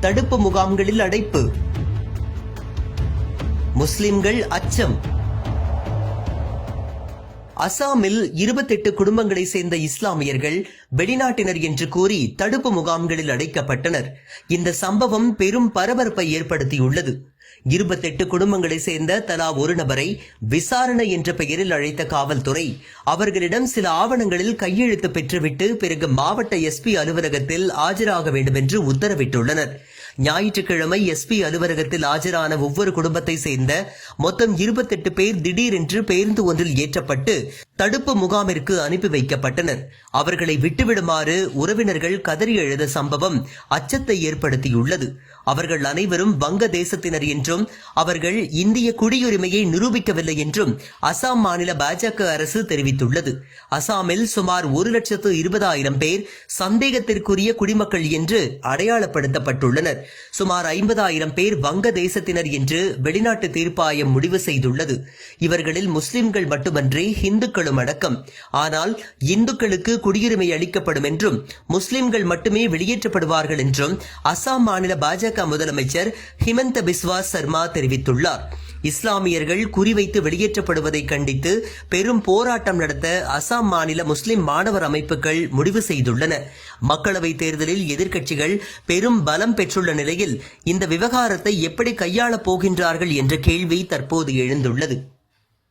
தடுப்பு முகாம்களில் அடைப்பு. முஸ்லிம்கள் அச்சம். அசாமில் இருபத்தெட்டு குடும்பங்களை சேர்ந்த இஸ்லாமியர்கள் வெளிநாட்டினர் என்று கூறி தடுப்பு முகாம்களில் அடைக்கப்பட்டனர். இந்த சம்பவம் பெரும் பரபரப்பை ஏற்படுத்தியுள்ளது. இருபத்தெட்டு குடும்பங்களை சேர்ந்த தலா ஒரு நபரை விசாரணை என்ற பெயரில் அழைத்த காவல்துறை அவர்களிடம் சில ஆவணங்களில் கையெழுத்து பெற்றுவிட்டு பிறகு மாவட்ட எஸ்பி அலுவலகத்தில் ஆஜராக வேண்டும் என்று உத்தரவிட்டுள்ளனர். ஞாயிற்றுக்கிழமை எஸ்பி அலுவலகத்தில் ஆஜரான ஒவ்வொரு குடும்பத்தை சேர்ந்த மொத்தம் இருபத்தெட்டு பேர் திடீரென்று பேருந்து ஒன்றில் ஏற்றப்பட்டு தடுப்பு முகாமிற்கு அனுப்பி வைக்கப்பட்டனர். அவர்களை விட்டுவிடுமாறு உறவினர்கள் கதறி எழுத சம்பவம் அச்சத்தை ஏற்படுத்தியுள்ளது. அவர்கள் அனைவரும் வங்க தேசத்தினர் என்றும் அவர்கள் இந்திய குடியுரிமையை நிரூபிக்கவில்லை என்றும் அசாம் மாநில பாஜக அரசு தெரிவித்துள்ளது. அசாமில் சுமார் ஒரு லட்சத்து இருபதாயிரம் பேர் சந்தேகத்திற்குரிய குடிமக்கள் என்று அடையாளப்படுத்தப்பட்டுள்ளனர். சுமார் ஐம்பதாயிரம் பேர் வங்க தேசத்தினர் என்று வெளிநாட்டு தீர்ப்பாயம் முடிவு செய்துள்ளது. இவர்களில் முஸ்லிம்கள் மட்டுமன்றி இந்துக்களும் அடக்கம். ஆனால் இந்துக்களுக்கு குடியுரிமை அளிக்கப்படும் என்றும் முஸ்லிம்கள் மட்டுமே வெளியேற்றப்படுவார்கள் என்றும் அசாம் மாநில பாஜக முதலமைச்சர் ஹிமந்த பிஸ்வா சர்மா தெரிவித்துள்ளார். இஸ்லாமியர்கள் குறிவைத்து வெளியேற்றப்படுவதை கண்டித்து பெரும் போராட்டம் நடத்த அசாம் மாநில முஸ்லிம் மாணவர் அமைப்புகள் முடிவு செய்துள்ளன. மக்களவைத் தேர்தலில் எதிர்க்கட்சிகள் பெரும் பலம் பெற்றுள்ள நிலையில் இந்த விவகாரத்தை எப்படி கையாளப் போகின்றார்கள் என்ற கேள்வி தற்போது எழுந்துள்ளது.